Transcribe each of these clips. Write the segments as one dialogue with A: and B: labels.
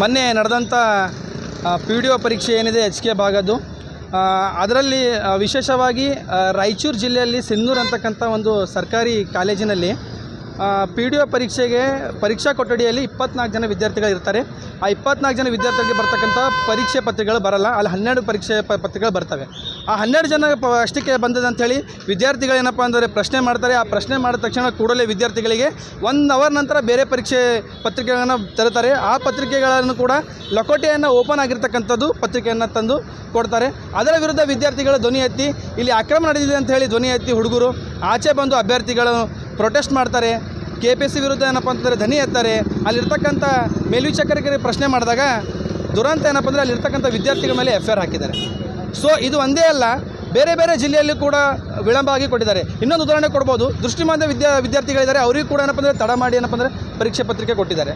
A: ಮೊನ್ನೆ ನಡೆದಂಥ P D ಒ ಪರೀಕ್ಷೆ ಏನಿದೆ, ಎಚ್ ಕೆ ಭಾಗದ್ದು. ಅದರಲ್ಲಿ ವಿಶೇಷವಾಗಿ ರಾಯಚೂರು ಜಿಲ್ಲೆಯಲ್ಲಿ ಸಿನ್ನೂರು ಅಂತಕ್ಕಂಥ ಒಂದು ಸರ್ಕಾರಿ ಕಾಲೇಜಿನಲ್ಲಿ ಪಿ ಡಿ ಒ ಪರೀಕ್ಷೆಗೆ ಪರೀಕ್ಷಾ ಕೊಠಡಿಯಲ್ಲಿ ಇಪ್ಪತ್ನಾಲ್ಕು ಜನ ವಿದ್ಯಾರ್ಥಿಗಳು ಇರ್ತಾರೆ. ಆ ಇಪ್ಪತ್ನಾಲ್ಕು ಜನ ವಿದ್ಯಾರ್ಥಿಗಳಿಗೆ ಬರ್ತಕ್ಕಂಥ ಪರೀಕ್ಷೆ ಪತ್ರಿಕೆಗಳು ಬರಲ್ಲ. ಅಲ್ಲಿ ಹನ್ನೆರಡು ಪರೀಕ್ಷೆ ಪತ್ರಿಕೆಗಳು ಬರ್ತವೆ. ಆ ಹನ್ನೆರಡು ಜನ ಪ, ಅಷ್ಟಕ್ಕೆ ಬಂದದ ಅಂಥೇಳಿ ವಿದ್ಯಾರ್ಥಿಗಳು ಏನಪ್ಪ ಅಂದರೆ ಪ್ರಶ್ನೆ ಮಾಡ್ತಾರೆ. ಆ ಪ್ರಶ್ನೆ ಮಾಡಿದ ತಕ್ಷಣ ಕೂಡಲೇ ವಿದ್ಯಾರ್ಥಿಗಳಿಗೆ ಒಂದು ಅವರ್ ನಂತರ ಬೇರೆ ಪರೀಕ್ಷೆ ಪತ್ರಿಕೆಗಳನ್ನು ತರುತ್ತಾರೆ. ಆ ಪತ್ರಿಕೆಗಳನ್ನು ಕೂಡ ಲಕೋಟೆಯನ್ನು ಓಪನ್ ಆಗಿರ್ತಕ್ಕಂಥದ್ದು ಪತ್ರಿಕೆಯನ್ನು ತಂದು ಕೊಡ್ತಾರೆ. ಅದರ ವಿರುದ್ಧ ವಿದ್ಯಾರ್ಥಿಗಳು ಧ್ವನಿ ಎತ್ತಿ, ಇಲ್ಲಿ ಅಕ್ರಮ ನಡೆದಿದೆ ಅಂತ ಹೇಳಿ ಧ್ವನಿ ಎತ್ತಿ ಹುಡುಗರು ಆಚೆ ಬಂದು ಅಭ್ಯರ್ಥಿಗಳು ಪ್ರೊಟೆಸ್ಟ್ ಮಾಡ್ತಾರೆ. ಕೆ ಪಿ ಸಿ ವಿರುದ್ಧ ಏನಪ್ಪ ಅಂತಂದರೆ ಧನಿ ಎತ್ತಾರೆ. ಅಲ್ಲಿರ್ತಕ್ಕಂಥ ಮೇಲ್ವಿಚಾರಕರಿಗೆ ಪ್ರಶ್ನೆ ಮಾಡಿದಾಗ ದುರಂತ ಏನಪ್ಪ ಅಂದರೆ ಅಲ್ಲಿರ್ತಕ್ಕಂಥ ವಿದ್ಯಾರ್ಥಿಗಳ ಮೇಲೆ ಎಫ್ ಐ ಆರ್ ಹಾಕಿದ್ದಾರೆ. ಸೊ ಇದು ಒಂದೇ ಅಲ್ಲ, ಬೇರೆ ಬೇರೆ ಜಿಲ್ಲೆಯಲ್ಲಿ ಕೂಡ ವಿಳಂಬ ಆಗಿ ಕೊಟ್ಟಿದ್ದಾರೆ ಇನ್ನೊಂದು ಉದಾಹರಣೆ ಕೊಡ್ಬೋದು. ದೃಷ್ಟಿಮಾಂದ ವಿದ್ಯಾ, ವಿದ್ಯಾರ್ಥಿಗಳಿದ್ದಾರೆ, ಅವರಿಗೂ ಕೂಡ ಏನಪ್ಪ ಅಂದರೆ ತಡ ಮಾಡಿ ಏನಪ್ಪ ಅಂದರೆ ಪರೀಕ್ಷೆ ಪತ್ರಿಕೆ ಕೊಟ್ಟಿದ್ದಾರೆ.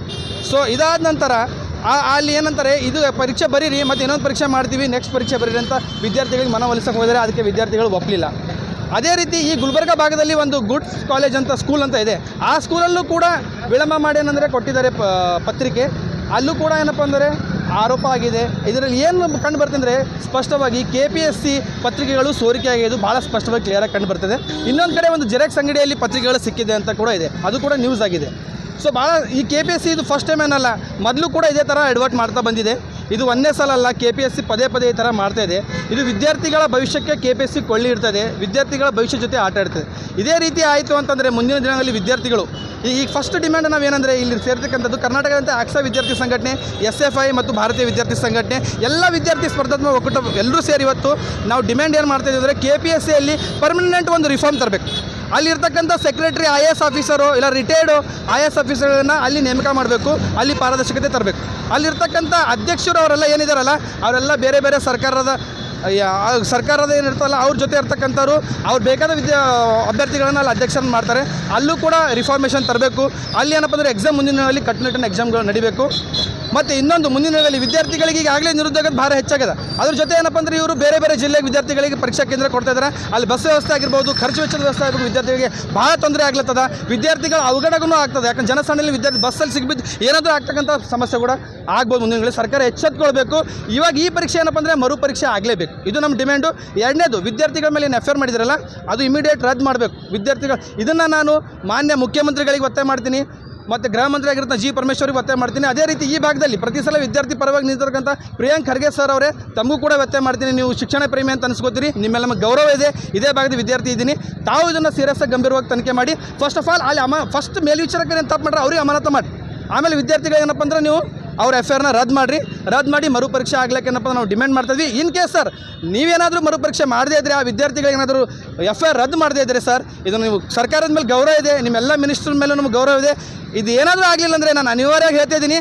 A: ಸೊ ಇದಾದ ನಂತರ ಅಲ್ಲಿ ಏನಂತಾರೆ, ಇದು ಪರೀಕ್ಷೆ ಬರೀರಿ, ಮತ್ತು ಇನ್ನೊಂದು ಪರೀಕ್ಷೆ ಮಾಡ್ತೀವಿ ನೆಕ್ಸ್ಟ್ ಪರೀಕ್ಷೆ ಬರೀರಿ ಅಂತ ವಿದ್ಯಾರ್ಥಿಗಳಿಗೆ ಮನವೊಲಿಸಕ್ಕೆ ಹೋದರೆ ಅದಕ್ಕೆ ವಿದ್ಯಾರ್ಥಿಗಳು ಒಪ್ಪಲಿಲ್ಲ. ಅದೇ ರೀತಿ ಈ ಗುಲ್ಬರ್ಗ ಭಾಗದಲ್ಲಿ ಒಂದು ಗುಡ್ ಕಾಲೇಜ್ ಅಂತ ಸ್ಕೂಲ್ ಅಂತ ಇದೆ. ಆ ಸ್ಕೂಲಲ್ಲೂ ಕೂಡ ವಿಳಂಬ ಮಾಡಿ ಏನಂದರೆ ಕೊಟ್ಟಿದ್ದಾರೆ ಪತ್ರಿಕೆ. ಅಲ್ಲೂ ಕೂಡ ಏನಪ್ಪ ಅಂದರೆ ಆರೋಪ ಆಗಿದೆ. ಇದರಲ್ಲಿ ಏನು ಕಂಡು ಬರ್ತಂದರೆ ಸ್ಪಷ್ಟವಾಗಿ ಕೆ ಪಿ ಎಸ್ ಸಿ ಪತ್ರಿಕೆಗಳು ಸೋರಿಕೆ ಆಗಿದ್ದು ಭಾಳ ಸ್ಪಷ್ಟವಾಗಿ ಕ್ಲಿಯರಾಗಿ ಕಂಡು ಬರ್ತದೆ. ಇನ್ನೊಂದು ಕಡೆ ಒಂದು ಜೆರಾಕ್ಸ್ ಅಂಗಡಿಯಲ್ಲಿ ಪತ್ರಿಕೆಗಳು ಸಿಕ್ಕಿದೆ ಅಂತ ಕೂಡ ಇದೆ. ಅದು ಕೂಡ ನ್ಯೂಸ್ ಆಗಿದೆ. ಸೊ ಭಾಳ ಈ ಕೆ ಪಿ ಎಸ್ ಸಿ ಇದು ಫಸ್ಟ್ ಟೈಮ್ ಏನಲ್ಲ, ಮೊದಲು ಕೂಡ ಇದೇ ಥರ ಅಡ್ವರ್ಟ್ ಮಾಡ್ತಾ ಬಂದಿದೆ. ಇದು ಒಂದೇ ಸಲ ಅಲ್ಲ ಕೆ ಪಿ ಎಸ್ ಸಿ ಪದೇ ಪದೇ ಈ ಥರ ಇದೆ. ಇದು ವಿದ್ಯಾರ್ಥಿಗಳ ಭವಿಷ್ಯಕ್ಕೆ ಕೆ ಪಿ ಎಸ್ ಸಿ ಕೊಳ್ಳಿ ಇರ್ತದೆ ವಿದ್ಯಾರ್ಥಿಗಳ ಭವಿಷ್ಯ ಜೊತೆ ಆಟ ಆಡ್ತದೆ. ಇದೇ ರೀತಿ ಆಯಿತು ಅಂತಂದರೆ ಮುಂದಿನ ದಿನಗಳಲ್ಲಿ ವಿದ್ಯಾರ್ಥಿಗಳು ಈಗ ಫಸ್ಟ್ ಡಿಮ್ಯಾಂಡ್ ನಾವೇನಂದರೆ ಇಲ್ಲಿ ಸೇರ್ತಕ್ಕಂಥದ್ದು ಕರ್ನಾಟಕದಂತೆ ಆಕ್ಸಾ ವಿದ್ಯಾರ್ಥಿ ಸಂಘಟನೆ ಎಸ್ ಎಫ್ ಐ ಮತ್ತು ಭಾರತೀಯ ವಿದ್ಯಾರ್ಥಿ ಸಂಘಟನೆ, ಎಲ್ಲ ವಿದ್ಯಾರ್ಥಿ ಸ್ಪರ್ಧಾತ್ಮಕ ಒಕ್ಕೂಟ ಎಲ್ಲರೂ ಸೇರಿ ಇವತ್ತು ನಾವು ಡಿಮ್ಯಾಂಡ್ ಏನು ಮಾಡ್ತಾ ಇದ್ದೀವಿ ಅಂದರೆ ಕೆ ಪಿ ಎಸ್ ಸಿಯಲ್ಲಿ ಪರ್ಮನೆಂಟ್ ಒಂದು ರಿಫಾರ್ಮ್ ತರಬೇಕು. ಅಲ್ಲಿರ್ತಕ್ಕಂಥ ಸೆಕ್ರೆಟರಿ ಐ ಎಸ್ ಆಫೀಸರು ಇಲ್ಲ ರಿಟೈರ್ಡು ಐ ಎಸ್ ಆಫೀಸರ್ಗಳನ್ನ ಅಲ್ಲಿ ನೇಮಕ ಮಾಡಬೇಕು, ಅಲ್ಲಿ ಪಾರದರ್ಶಕತೆ ತರಬೇಕು. ಅಲ್ಲಿರ್ತಕ್ಕಂಥ ಅಧ್ಯಕ್ಷರು ಅವರೆಲ್ಲ ಏನಿದಾರಲ್ಲ, ಅವರೆಲ್ಲ ಬೇರೆ ಬೇರೆ ಸರ್ಕಾರದ ಸರ್ಕಾರದ ಏನಿರ್ತಲ್ಲ ಅವ್ರ ಜೊತೆ ಇರ್ತಕ್ಕಂಥವ್ರು, ಅವ್ರು ಬೇಕಾದ ವಿದ್ಯಾ, ಅಭ್ಯರ್ಥಿಗಳನ್ನ ಅಲ್ಲಿ ಅಧ್ಯಕ್ಷರನ್ನ ಮಾಡ್ತಾರೆ. ಅಲ್ಲೂ ಕೂಡ ರಿಫಾರ್ಮೇಷನ್ ತರಬೇಕು. ಅಲ್ಲಿ ಏನಪ್ಪ ಅಂದರೆ ಎಕ್ಸಾಮ್ ಮುಂದಿನ ದಿನಗಳಲ್ಲಿ ಕಟ್ಟುನಿಟ್ಟಿನ ಎಕ್ಸಾಮ್ಗಳು ನಡಿಬೇಕು. ಮತ್ತು ಇನ್ನೊಂದು ಮುಂದಿನ ದಿನಗಳಲ್ಲಿ ವಿದ್ಯಾರ್ಥಿಗಳಿಗೆ ಈಗಾಗಲೇ ನಿರುದ್ಯೋಗದ ಭಾರ ಹೆಚ್ಚಾಗಿದೆ. ಅದ್ರ ಜೊತೆ ಏನಪ್ಪ ಅಂದರೆ ಇವರು ಬೇರೆ ಬೇರೆ ಜಿಲ್ಲೆಗೆ ವಿದ್ಯಾರ್ಥಿಗಳಿಗೆ ಪರೀಕ್ಷಾ ಕೇಂದ್ರ ಕೊಡ್ತಾ ಇದ್ದಾರೆ. ಅಲ್ಲಿ ಬಸ್ ವ್ಯವಸ್ಥೆ ಆಗಿರ್ಬೋದು, ಖರ್ಚು ವೆಚ್ಚದ ವ್ಯವಸ್ಥೆ ಆಗಿರ್ಬೋದು, ವಿದ್ಯಾರ್ಥಿಗಳಿಗೆ ಭಾಳ ತೊಂದರೆ ಆಗ್ಲತ್ತದ. ವಿದ್ಯಾರ್ಥಿಗಳ ಅವಘಡಗೂ ಆಗ್ತದೆ. ಯಾಕಂದ್ರೆ ಜನಸಾಮಾನ್ಯ ವಿದ್ಯಾರ್ಥಿ ಬಸ್ಸಲ್ಲಿ ಸಿಗ್ಬಿದ್ದು ಏನಾದರೂ ಆಗ್ತಕ್ಕಂಥ ಸಮಸ್ಯೆ ಕೂಡ ಆಗ್ಬೋದು ಮುಂದಿನ ದಿನಗಳಲ್ಲಿ. ಸರ್ಕಾರ ಎಚ್ಚೆತ್ಕೊಳ್ಬೇಕು. ಇವಾಗ ಈ ಪರೀಕ್ಷೆ ಏನಪ್ಪ ಅಂದರೆ ಮರು ಪರೀಕ್ಷೆ ಆಗಲೇಬೇಕು. ಇದು ನಮ್ಮ ಡಿಮ್ಯಾಂಡು. ಎರಡನೇದು, ವಿದ್ಯಾರ್ಥಿಗಳ ಮೇಲೆ ಏನು ಎಫ್ ಮಾಡಿದ್ರಲ್ಲ, ಅದು ಇಮಿಡಿಯೇಟ್ ರದ್ದು ಮಾಡಬೇಕು. ವಿದ್ಯಾರ್ಥಿಗಳು ಇದನ್ನು ನಾನು ಮಾನ್ಯ ಮುಖ್ಯಮಂತ್ರಿಗಳಿಗೆ ಒತ್ತಾಯ ಮಾಡ್ತೀನಿ. ಮತ್ತು ಗೃಹ ಮಂತ್ರಿ ಆಗಿರೋ ಜಿ ಪರಮೇಶ್ವರಿಗೆ ಒತ್ತಾಯ ಮಾಡ್ತೀನಿ. ಅದೇ ರೀತಿ ಈ ಭಾಗದಲ್ಲಿ ಪ್ರತಿ ಸಲ ವಿದ್ಯಾರ್ಥಿ ಪರವಾಗಿ ನಿಂತಿರ್ತಕ್ಕಂಥ ಪ್ರಿಯಾಂಕ್ ಖರ್ಗೆ ಸರ್ ಅವರೇ, ತಮಗೂ ಕೂಡ ಒತ್ತಾಯ ಮಾಡ್ತೀನಿ. ನೀವು ಶಿಕ್ಷಣ ಪ್ರೇಮಿ ಅಂತ ಅನ್ಸ್ಕೋತೀರಿ. ನಿಮ್ಮೆಲ್ಲ ನಮಗೆ ಗೌರವ ಇದೆ. ಇದೇ ಭಾಗದ ವಿದ್ಯಾರ್ಥಿ ಇದ್ದೀನಿ. ತಾವು ಇದನ್ನು ಸೀರಿಯಸ್ ಆಗಿ ಗಂಭೀರವಾಗಿ ತನಿಖೆ ಮಾಡಿ. ಫಸ್ಟ್ ಆಫ್ ಆಲ್ ಅಲ್ಲಿ ಅಮ ಫಸ್ಟ್ ಮೇಲ್ವಿಚಾರಕರು ಏನು ತಪ್ಪು ಮಾಡ್ರೆ, ಅವ್ರಿಗೆ ಅಮಾನತ ಮಾಡಿ. ಆಮೇಲೆ ವಿದ್ಯಾರ್ಥಿಗಳು ಏನಪ್ಪ ಅಂದ್ರೆ ನೀವು ಅವ್ರ ಎಫ್ ಐ ರದ್ದು ಮಾಡಿರಿ. ರದ್ದು ಮಾಡಿ ಮರುಪರೀಕ್ಷೆ ಆಗ್ಲಿಕ್ಕೆ ಏನಪ್ಪ ನಾವು ಡಿಮ್ಯಾಂಡ್ ಮಾಡ್ತಿದ್ವಿ ಇನ್ ಕೇಸ್ ಸರ್, ನೀವೇನಾದರೂ ಮರುಪರೀಕ್ಷೆ ಮಾಡದೇ ಇದ್ರೆ, ಆ ವಿದ್ಯಾರ್ಥಿಗಳಿಗೆ ಏನಾದರೂ ಎಫ್ ಐ ರದ್ದು ಮಾಡದೇ ಇದ್ರೆ ಸರ್, ಇದು ನೀವು ಸರ್ಕಾರದ ಮೇಲೆ ಗೌರವ ಇದೆ, ನಿಮ್ಮೆಲ್ಲ ಮಿನಿಸ್ಟ್ರ್ ಮೇಲೆ ನಮ್ಗೆ ಗೌರವ ಇದೆ. ಇದು ಏನಾದರೂ ಆಗಲಿಲ್ಲ ಅಂದರೆ ನಾನು ಅನಿವಾರ್ಯವಾಗಿ ಹೇಳ್ತಾ ಇದ್ದೀನಿ.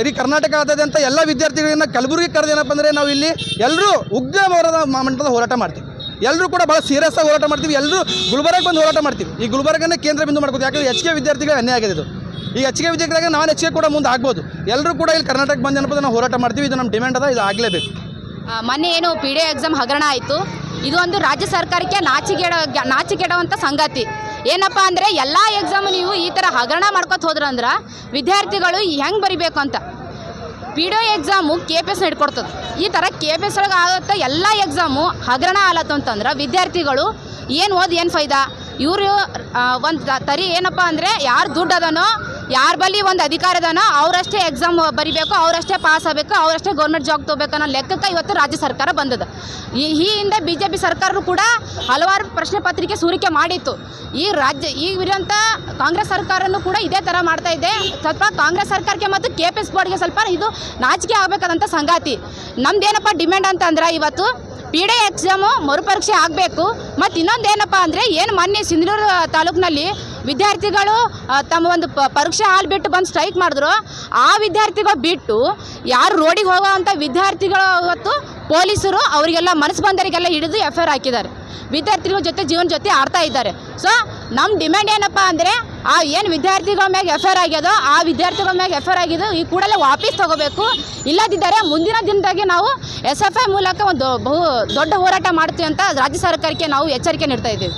A: ಇಡೀ ಕರ್ನಾಟಕ ಅಂತ ಎಲ್ಲ ವಿದ್ಯಾರ್ಥಿಗಳನ್ನ ಕಲಬುರಗಿ ಕರೆದೇನಪ್ಪ ಅಂದರೆ ನಾವು ಇಲ್ಲಿ ಎಲ್ಲರೂ ಉಗ್ರ ಹೋರಾಟ ಮಂಟದ ಹೋರಾಟ ಮಾಡ್ತೀವಿ. ಎಲ್ಲರೂ ಕೂಡ ಭಾಳ ಸೀರಿಯಸ್ ಆಗಿ ಹೋರಾಟ ಮಾಡ್ತೀವಿ. ಎಲ್ಲರೂ ಗುಲ್ಬರ್ಗ ಬಂದು ಹೋರಾಟ ಮಾಡ್ತೀವಿ. ಈ ಗುಲ್ಬರ್ಗನೇ ಕೇಂದ್ರ ಬಿಂದು ಮಾಡ್ಕೋದು ಯಾಕಂದರೆ ಎಚ್ ಕೆ ವಿದ್ಯಾರ್ಥಿಗಳು ಅನ್ಯಾಯ ಆಗಿದೆ ಇದು. ಈಗ ಕೆ ವಿದ್ಯಾರ್ಥಿಗಳಿಗೆ ನಾನು ಕೆ ಕೂಡ ಮುಂದೆ ಆಗ್ಬೋದು. ಎಲ್ಲರೂ ಕೂಡ ಇಲ್ಲಿ ಕರ್ನಾಟಕ ಬಂದ್ ನಾವು ಹೋರಾಟ ಮಾಡ್ತೀವಿ, ಇದು ನಮ್ಮ ಡಿಮ್ಯಾಂಡ್ ಅದ ಇದು ಆಗಲೇಬೇಕು
B: ಮೊನ್ನೆ ಏನು ಪಿ ಡಿ ಎಕ್ಸಾಮ್ ಹಗರಣ ಆಯಿತು. ಇದು ಒಂದು ರಾಜ್ಯ ಸರ್ಕಾರಕ್ಕೆ ನಾಚಿಕೆಡ ನಾಚಿಕೆಡುವಂಥ ಸಂಗತಿ. ಏನಪ್ಪ ಅಂದರೆ, ಎಲ್ಲ ಎಕ್ಸಾಮ್ ನೀವು ಈ ಥರ ಹಗರಣ ಮಾಡ್ಕೊತ ಹೋದ್ರಂದ್ರೆ ವಿದ್ಯಾರ್ಥಿಗಳು ಹೆಂಗೆ ಬರಿಬೇಕು ಅಂತ. P D exam K P S ಹಿಡ್ಕೊಡ್ತದೆ. ಈ ಥರ ಕೆ ಪಿ ಎಸ್ ಒಳಗೆ ಆಗುತ್ತೆ ಎಲ್ಲ ಎಕ್ಸಾಮು ಹಗರಣ ಆಲತ್ತು ಅಂತಂದ್ರೆ ವಿದ್ಯಾರ್ಥಿಗಳು ಏನು ಓದಿ ಏನು ಫೈದಾ? ಇವರು ಒಂದು ತರಿ ಏನಪ್ಪ ಅಂದರೆ ಯಾರು ದುಡ್ಡು ಅದನೋ ಯಾರ ಬಳಿ ಒಂದು ಅಧಿಕಾರ ಇದಾನ ಅವರಷ್ಟೇ ಎಕ್ಸಾಮ್ ಬರಿಬೇಕು, ಅವರಷ್ಟೇ ಪಾಸ್ ಆಗಬೇಕು, ಅವರಷ್ಟೇ ಗೌರ್ಮೆಂಟ್ ಜಾಬ್ ತೊಗೋಬೇಕು ಅನ್ನೋ ಲೆಕ್ಕಕ್ಕೆ ಇವತ್ತು ರಾಜ್ಯ ಸರ್ಕಾರ ಬಂದದ. ಈ ಈ ಹಿಂದೆ ಬಿ ಜೆ ಪಿ ಸರ್ಕಾರರು ಕೂಡ ಹಲವಾರು ಪ್ರಶ್ನೆ ಪತ್ರಿಕೆ ಸೋರಿಕೆ ಮಾಡಿತ್ತು. ಈ ರಾಜ್ಯ ಈಗ ಇರುವಂಥ ಕಾಂಗ್ರೆಸ್ ಸರ್ಕಾರನೂ ಕೂಡ ಇದೇ ಥರ ಮಾಡ್ತಾ ಇದೆ. ಸ್ವಲ್ಪ ಕಾಂಗ್ರೆಸ್ ಸರ್ಕಾರಕ್ಕೆ ಮತ್ತು ಕೆ ಪಿ ಎಸ್ ಬೋರ್ಡ್ಗೆ ಸ್ವಲ್ಪ ಇದು ನಾಚಿಕೆ ಆಗಬೇಕಾದಂಥ ಸಂಗಾತಿ. ನಮ್ದೇನಪ್ಪ ಡಿಮ್ಯಾಂಡ್ ಅಂತಂದ್ರೆ ಇವತ್ತು ಪಿ ಡಿ ಎಕ್ಸಾಮು ಮರುಪರೀಕ್ಷೆ ಆಗಬೇಕು. ಮತ್ತು ಇನ್ನೊಂದು ಏನಪ್ಪ ಅಂದರೆ ಏನು ಮೊನ್ನೆ ಸಿಂಧನೂರು ತಾಲೂಕಿನಲ್ಲಿ ವಿದ್ಯಾರ್ಥಿಗಳು ತಮ್ಮ ಒಂದು ಪರೀಕ್ಷೆ ಹಾಲ್ ಬಿಟ್ಟು ಬಂದು ಸ್ಟ್ರೈಕ್ ಮಾಡಿದ್ರು. ಆ ವಿದ್ಯಾರ್ಥಿಗಳು ಬಿಟ್ಟು ಯಾರು ರೋಡಿಗೆ ಹೋಗೋವಂಥ ವಿದ್ಯಾರ್ಥಿಗಳು ಇವತ್ತು ಪೊಲೀಸರು ಅವರಿಗೆಲ್ಲ ಮನಸ್ಸು ಬಂದವರಿಗೆಲ್ಲ ಹಿಡಿದು ಎಫ್ ಐ ಹಾಕಿದ್ದಾರೆ. ವಿದ್ಯಾರ್ಥಿಗಳ ಜೊತೆ ಜೀವನ ಜೊತೆ ಆಡ್ತಾ ಇದ್ದಾರೆ. ಸೊ ನಮ್ಮ ಡಿಮ್ಯಾಂಡ್ ಏನಪ್ಪ ಅಂದರೆ, ಆ ಏನು ವಿದ್ಯಾರ್ಥಿಗಳ ಮ್ಯಾಗೆ ಎಫ್ ಐ ಆಗ್ಯದೋ, ಆ ವಿದ್ಯಾರ್ಥಿಗಳ ಮ್ಯಾಗೆ ಎಫ್ ಐ ಈ ಕೂಡಲೇ ವಾಪಸ್ ತಗೋಬೇಕು. ಇಲ್ಲದಿದ್ದರೆ ಮುಂದಿನ ದಿನದಾಗೆ ನಾವು ಎಸ್ ಎಫ್ ಐ ಮೂಲಕ ಒಂದು ಬಹು ದೊಡ್ಡ ಹೋರಾಟ ಮಾಡ್ತೀವಿ ಅಂತ ರಾಜ್ಯ ಸರ್ಕಾರಕ್ಕೆ ನಾವು ಎಚ್ಚರಿಕೆ ನೀಡ್ತಾ ಇದ್ದೀವಿ.